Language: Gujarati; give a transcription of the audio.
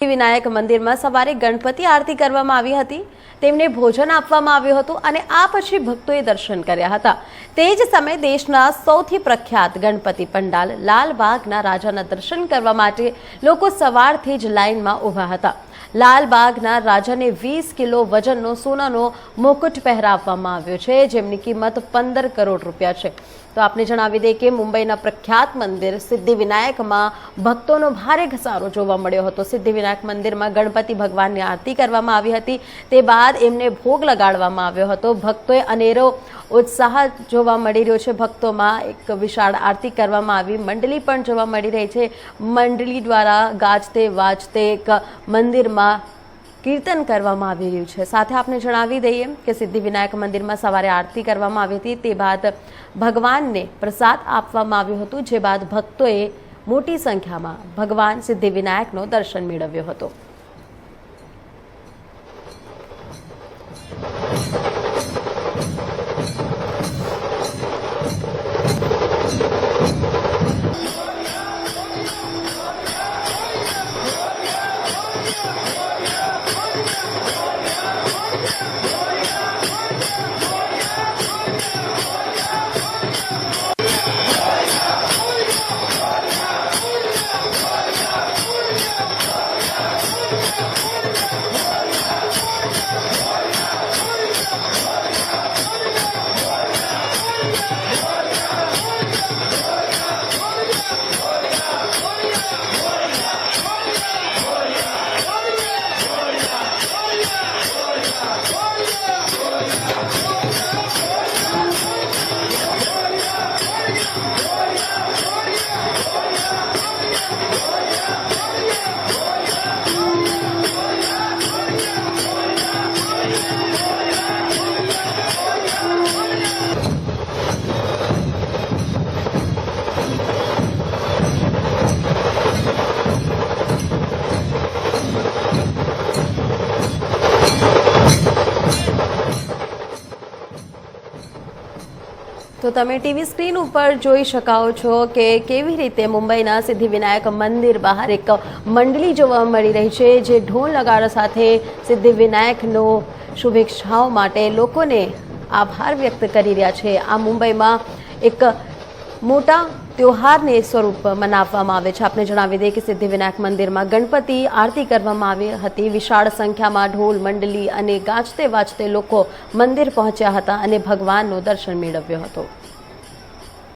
વિનાયક મંદિરમાં સવારે ગણપતિ આરતી કરવામાં આવી હતી. તેમને ભોજન આપવામાં આવ્યું હતું અને આ પછી ભક્તોએ દર્શન કર્યા હતા. તે જ સમયે દેશના સૌથી પ્રખ્યાત ગણપતિ પંડાલ લાલબાગના રાજાના દર્શન કરવા માટે લોકો સવારથી જ લાઇનમાં ઊભા હતા. લાલબાગના રાજાને વીસ કિલો વજનનો સોનાનો મુકુટ પહેરાવવામાં આવ્યો છે, જેમની કિંમત પંદર કરોડ રૂપિયા છે. તો આપને જણાવી દઈએ કે મુંબઈના પ્રખ્યાત મંદિર સિદ્ધિવિનાયકમાં ભક્તોનો ભારે ઘસારો જોવા મળ્યો હતો. સિદ્ધિવિનાયક મંદિરમાં ગણપતિ ભગવાનની આરતી કરવામાં આવી હતી. તે બાદ એમને ભોગ લગાડવામાં આવ્યો હતો. ભક્તોએ અનેરો ઉત્સાહ જોવા મળી રહ્યો છે ભક્તોમાં. એક વિશાળ આરતી કરવામાં આવી. મંડળી પણ જોવા મળી રહી છે. મંડળી દ્વારા ગાજતે, વાજતે એક મંદિરમાં કીર્તન કરવામાં આવી રહ્યું છે. સાથે આપને જણાવી દઈએ કે સિદ્ધિવિનાયક મંદિરમાં સવારે આરતી કરવામાં આવી હતી. તે બાદ ભગવાનને પ્રસાદ આપવામાં આવ્યું હતું, જે બાદ ભક્તોએ મોટી સંખ્યામાં ભગવાન સિદ્ધિવિનાયકનો દર્શન મેળવ્યો હતો. તો તમે ટીવી સ્ક્રીન ઉપર જોઈ શકાઓ છો કે કેવી રીતે મુંબઈના સિદ્ધિવિનાયક મંદિર બહાર એક મંડળી જોવા મળી રહી છે, જે ઢોલ નગારા સાથે સિદ્ધિવિનાયકનો શુભેચ્છાઓ માટે લોકોને આભાર વ્યક્ત કરી રહ્યા છે. આ મુંબઈમાં એક મોટા ત્યોહારને સ્વરૂપ મનાવવામાં આવે છે. આપણે જણાવી દઈએ કે સિદ્ધિવિનાયક મંદિરમાં ગણપતિ આરતી કરવામાં આવી હતી. વિશાળ સંખ્યામાં ઢોલ, મંડલી અને ગાજતે વાજતે લોકો મંદિર પહોંચ્યા હતા અને ભગવાનનું દર્શન મેળવ્યો હતો.